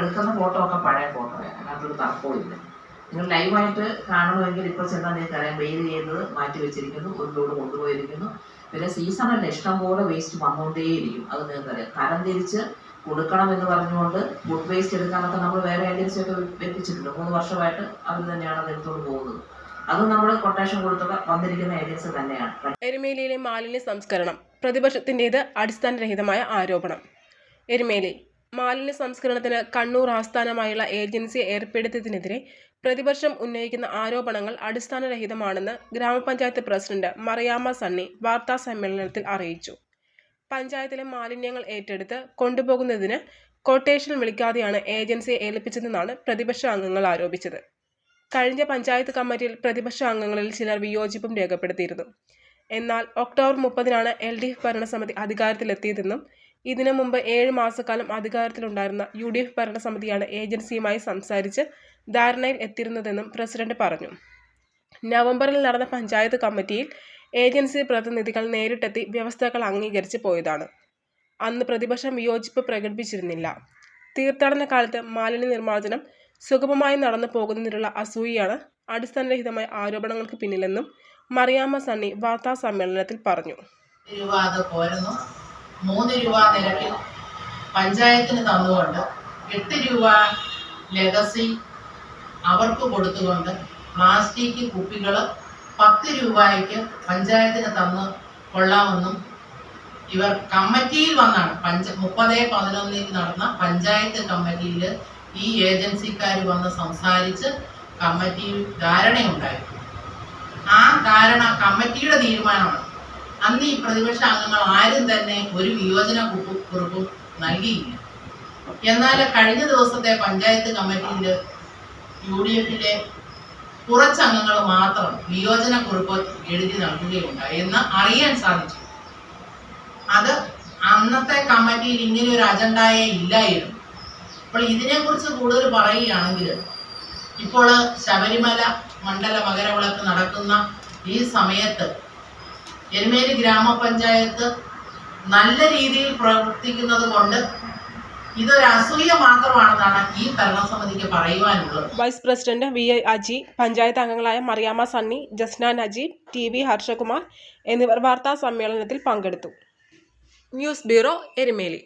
എടുക്കുന്ന ഫോട്ടോ ഒക്കെ പഴയ ഫോട്ടോയാണ് അതിനകത്തൊരു തർക്കവും ഇല്ല. നിങ്ങൾ ലൈവായിട്ട് കാണണമെങ്കിൽ ഇപ്പോൾ ചെന്നാൽ നിങ്ങൾക്ക് അറിയാം വെയിൽ ചെയ്തത് മാറ്റി വെച്ചിരിക്കുന്നു ഒരു ലോഡ് കൊണ്ടുപോയിരിക്കുന്നു. പിന്നെ സീസണല്ല ഇഷ്ടം പോലെ വേസ്റ്റ് വന്നുകൊണ്ടേയിരിക്കും. അത് നിങ്ങൾക്ക് അറിയാം. തരം തിരിച്ച് കൊടുക്കണം എന്ന് പറഞ്ഞുകൊണ്ട് ഫുഡ് വേസ്റ്റ് എടുക്കാനൊക്കെ നമ്മൾ വേറെ ഏജൻസിയൊക്കെ വെപ്പിച്ചിട്ടുണ്ട്. മൂന്ന് വർഷമായിട്ട് അവർ തന്നെയാണ് അത് പോകുന്നത്. അത് നമ്മൾ കൊട്ടേഷൻ കൊടുത്തൊക്കെ വന്നിരിക്കുന്ന ഏജൻസി തന്നെയാണ്. എരുമേലിയിലെ മാലിന്യ സംസ്കരണം പ്രതിപക്ഷത്തിന്റേത് അടിസ്ഥാനരഹിതമായ ആരോപണം. എരുമേലി മാലിന്യ സംസ്കരണത്തിന് കണ്ണൂർ ആസ്ഥാനമായുള്ള ഏജൻസി ഏർപ്പെടുത്തിയതിനെതിരെ പ്രതിപക്ഷം ഉന്നയിക്കുന്ന ആരോപണങ്ങൾ അടിസ്ഥാനരഹിതമാണെന്ന് ഗ്രാമപഞ്ചായത്ത് പ്രസിഡന്റ് മറിയാമ്മ സണ്ണി വാർത്താ സമ്മേളനത്തിൽ അറിയിച്ചു. പഞ്ചായത്തിലെ മാലിന്യങ്ങൾ ഏറ്റെടുത്ത് കൊണ്ടുപോകുന്നതിന് കൊട്ടേഷൻ വിളിക്കാതെയാണ് ഏജൻസിയെ ഏൽപ്പിച്ചതെന്നാണ് പ്രതിപക്ഷ അംഗങ്ങൾ ആരോപിച്ചത്. കഴിഞ്ഞ പഞ്ചായത്ത് കമ്മിറ്റിയിൽ പ്രതിപക്ഷ അംഗങ്ങളിൽ ചിലർ വിയോജിപ്പും രേഖപ്പെടുത്തിയിരുന്നു. എന്നാൽ ഒക്ടോബർ മുപ്പതിനാണ് എൽ ഡി എഫ് ഭരണസമിതി അധികാരത്തിലെത്തിയതെന്നും ഇതിനു മുമ്പ് ഏഴ് മാസക്കാലം അധികാരത്തിലുണ്ടായിരുന്ന യു ഡി എഫ് ഭരണസമിതിയാണ് ഏജൻസിയുമായി സംസാരിച്ച് ധാരണയിൽ എത്തിയിരുന്നതെന്നും പ്രസിഡന്റ് പറഞ്ഞു. നവംബറിൽ നടന്ന പഞ്ചായത്ത് കമ്മിറ്റിയിൽ ഏജൻസി പ്രതിനിധികൾ നേരിട്ടെത്തി വ്യവസ്ഥകൾ അംഗീകരിച്ച് പോയതാണ്. അന്ന് പ്രതിപക്ഷം വിയോജിപ്പ് പ്രകടിപ്പിച്ചിരുന്നില്ല. തീർത്ഥാടന കാലത്ത് മാലിന്യ നിർമ്മാർജനം സുഗമമായി നടന്നു പോകുന്നതിനുള്ള അസൂയയാണ് അടിസ്ഥാനരഹിതമായ ആരോപണങ്ങൾക്ക് പിന്നിലെന്നും മറിയാമ്മ സണ്ണി വാർത്താ സമ്മേളനത്തിൽ പറഞ്ഞു. മൂന്ന് രൂപ നിരക്കിൽ പഞ്ചായത്തിന് തന്നുകൊണ്ട് എട്ട് രൂപ ലെഗസി അവർക്ക് കൊടുത്തുകൊണ്ട് പ്ലാസ്റ്റിക് കുപ്പികൾ പത്ത് രൂപയ്ക്ക് പഞ്ചായത്തിന് തന്ന് കൊള്ളാമെന്നും ഇവർ കമ്മിറ്റിയിൽ വന്നാണ്. പഞ്ച മുപ്പത് പതിനൊന്നിൽ നടന്ന പഞ്ചായത്ത് കമ്മിറ്റിയിൽ ഈ ഏജൻസിക്കാർ വന്ന് സംസാരിച്ച് കമ്മിറ്റിയിൽ ധാരണയുണ്ടായി. ആ ധാരണ കമ്മിറ്റിയുടെ തീരുമാനമാണ്. അന്ന് ഈ പ്രതിപക്ഷ അംഗങ്ങൾ ആരും തന്നെ ഒരു വിയോജന കുറിപ്പ് നൽകിയില്ല. എന്നാൽ കഴിഞ്ഞ ദിവസത്തെ പഞ്ചായത്ത് കമ്മിറ്റിയിൽ യു ഡി എഫിലെ കുറച്ചംഗങ്ങൾ മാത്രം വിയോജന കുറിപ്പ് എഴുതി നൽകുകയുണ്ടായി എന്ന് അറിയാൻ സാധിച്ചു. അത് അന്നത്തെ കമ്മിറ്റിയിൽ ഇങ്ങനെ ഒരു അജണ്ടയെ ഇല്ലായിരുന്നു. അപ്പോൾ ഇതിനെക്കുറിച്ച് കൂടുതൽ പറയുകയാണെങ്കിൽ ഇപ്പോൾ ശബരിമല മണ്ഡല മകരവിളക്ക് നടക്കുന്ന ഈ സമയത്ത് എരുമേലി ഗ്രാമപഞ്ചായത്ത് നല്ല രീതിയിൽ പ്രവർത്തിക്കുന്നത് കൊണ്ട് ഇതൊരു അസൂയ മാത്രമാണെന്നാണ് ഈ ഭരണസമിതിക്ക് പറയുവാനുള്ളത്. Vice president V I Aji panchayat അംഗങ്ങളായ മറിയാമ്മ സണ്ണി ജസ്ന നജീബ് ടി വി ഹർഷകുമാർ എന്നിവർ വാർത്താ സമ്മേളനത്തിൽ പങ്കെടുത്തു. News bureau Erumeli.